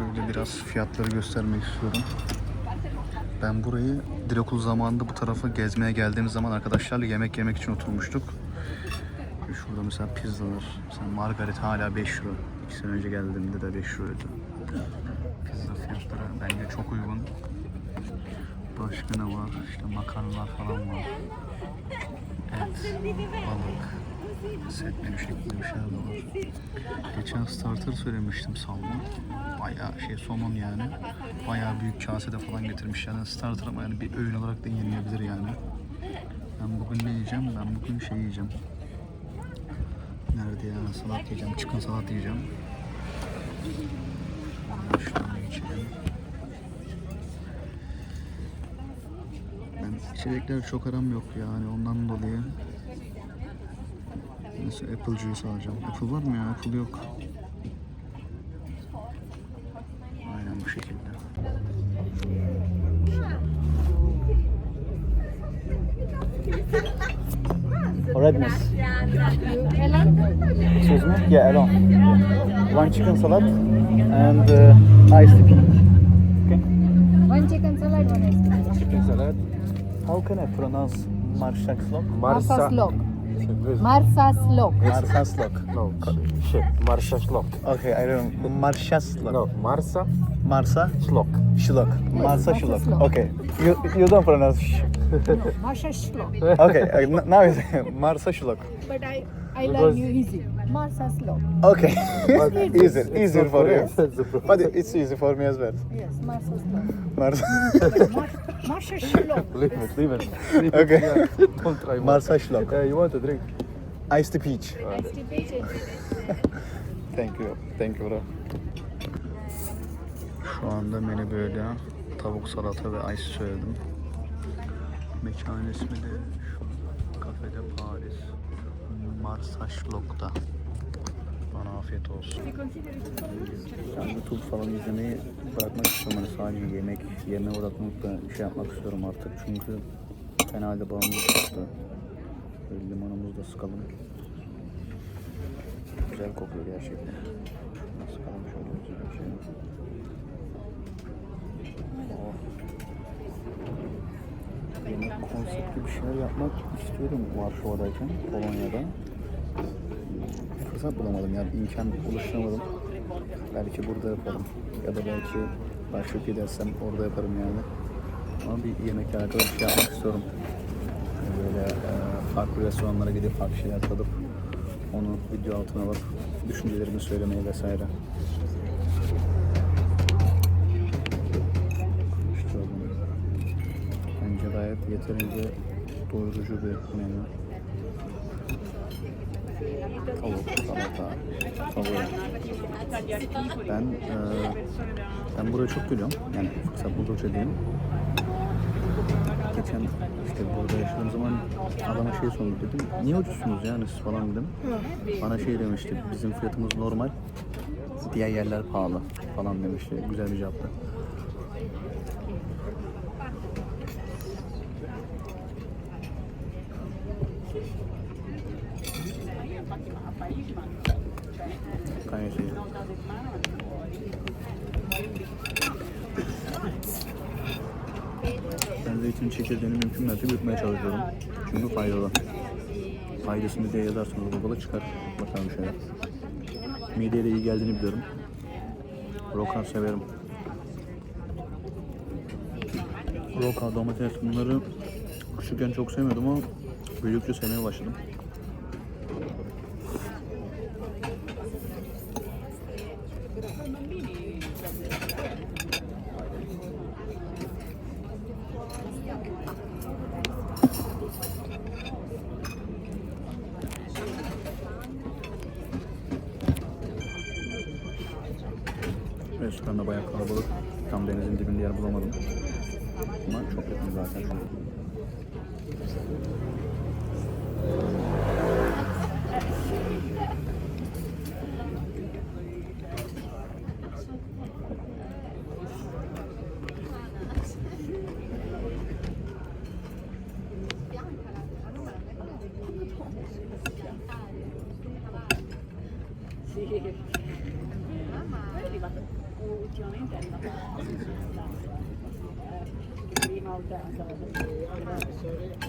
Şöyle biraz fiyatları göstermek istiyorum. Ben burayı dil okul zamanında bu tarafa gezmeye geldiğimiz zaman arkadaşlarla yemek yemek için oturmuştuk. Şurada mesela pizzalar. Mesela margaret hala 5 euro. 2 sene önce geldiğimde de 5 euroydu. Pizza fiyatları bence çok uygun. Başka ne var? İşte makarnalar falan var. Et, balık, set şeklinde bir de var. Geçen starter söylemiştim salmon. Bayağı şey somon yani. Bayağı büyük kasede falan getirmiş yani starter ama yani bir öğün olarak da yenilebilir yani. Ben bugün ne yiyeceğim? Ben bugün şey yiyeceğim. Nerede ya? Salat yiyeceğim. Çıkın salat yiyeceğim. Şunu. Ben içecekler çok aram yok yani ondan dolayı. Mesela apple juice alacağım. Apple var mı ya? Apple yok. Aynen bu şekilde. Alright miss. Excuse me? Yeah, alone. One chicken salad and uh, iced tea. Okay. One chicken salad, one ice cream. Chicken salad. How can I pronounce Marsa. slok. Marsa slok. Marsaslok. No, shit. Marsa slok. Okay, I don't know. Marshaslok. No, Marsa Marsa slok. Shlok. Marsa. Shlok. Okay. You, you don't pronounce slok. Okay, uh, n- now it's Marsa Shlok. But I, I learn you easy. Marsa slok. Okay. But easier, it's easier for you. But it's easy for me as well. Yes, Marsa slok. Marsa. Marsa slok. Leave it, leave it. Leave it. Okay. Yeah, Don't try more. Marsa Shlok. Yeah, you want a drink? Iced peach. Ice tea peach and Thank you. Thank you bro. Şu anda menü böyle. Tavuk salata ve ice söyledim. Mekanın ismi de şu kafede Paris. Marsaşlok'ta. Bana afiyet olsun. Ben YouTube falan izlemeyi bırakmak istiyorum. Hani sadece yemek, yeme odaklanıp da şey yapmak istiyorum artık. Çünkü fena halde bağımlılık çıktı. Böyle limonumuzu da sıkalım. Güzel kokuyor gerçekten. Sıkalım şöyle güzel bir şey. Oh. Yemek konseptli bir şeyler yapmak istiyorum Varşova'dayken, Polonya'da. Fırsat bulamadım yani imkan oluşturamadım. Belki burada yaparım ya da belki başka ülke gidersem orada yaparım yani. Ama bir yemekle alakalı bir şey yapmak istiyorum. Böyle e, farklı restoranlara gidip farklı şeyler tadıp onu video altına alıp düşüncelerimi söylemeyi vesaire. Yeterince doyurucu bir menü. Tavuk, salata, favori. Ben, e, ben buraya çok gülüyorum. Yani fırsat buldukça diyeyim. Geçen işte burada yaşadığım zaman adama şey sordum dedim. Niye ucuzsunuz yani siz falan dedim. Bana şey demişti. Bizim fiyatımız normal. Diğer yerler pahalı falan demişti. Güzel bir cevaptı. İyi. Ben zeytin çekirdeğini mümkün mertebe yutmaya çalışıyorum. Çünkü faydalı. Faydasını diye yazarsanız Google'a çıkar. Bakalım şeyler. Mideye de iyi geldiğini biliyorum. Roka severim. Roka, domates bunları küçükken çok sevmiyordum ama büyüdükçe sevmeye başladım. Üsküdar'da bayağı kalabalık. Tam denizin dibinde yer bulamadım. Ama çok yakın zaten. Thank you. ultimamente è andata prima o terza.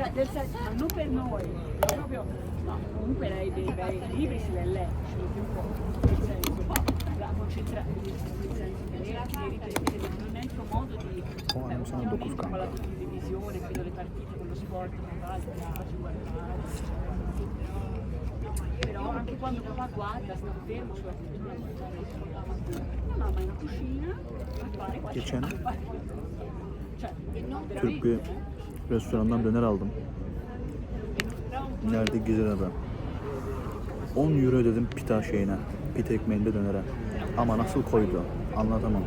Cioè nel senso, ma non per noi, proprio, no, comunque lei dei bei libri se legge, un po', nel senso, la concentrazione, nel senso che è il tuo modo di, beh, ultimamente con la televisione, vedo le partite con lo sport, con l'altro, mi faccio guardare, però anche quando papà guarda, sta fermo sulla televisione, la mamma in cucina a fare qualche? Cioè, Türk bir restorandan döner aldım. Nerede Gizere'de. 10 euro dedim pita şeyine. Pita ekmeğinde dönere. Ama nasıl koydu? Anlatamam.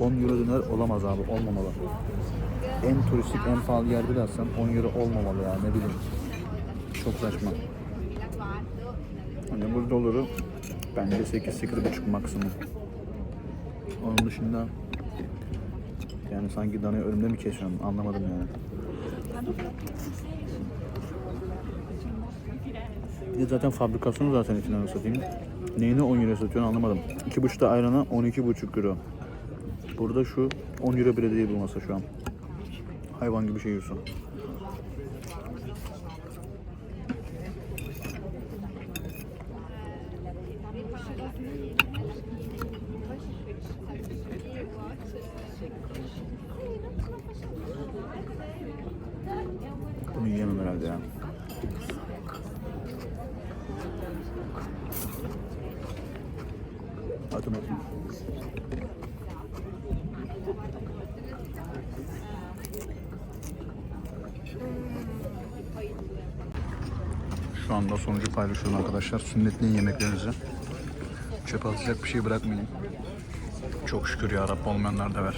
10 euro döner olamaz abi. Olmamalı. En turistik, en pahalı yerde dersen 10 euro olmamalı ya ne bileyim. Çok saçma. Hani burada oluru bence 8-8,5 maksimum. Onun dışında yani sanki danayı önümde mi kesiyorum anlamadım yani. Bir de zaten fabrikasyonu zaten nasıl satayım. Neyini 10 euro satıyorsun anlamadım. 2,5'ta ayrana 12,5 euro. Burada şu 10 euro bile değil bu masa şu an. Hayvan gibi şey yiyorsun. Bunu yiyemem herhalde ya. Atım atım. Şu anda sonucu paylaşıyorum arkadaşlar. Sünnetleyin yemeklerinizi. Çöpe atacak bir şey bırakmayın. Çok şükür ya Rab olmayanlar da ver.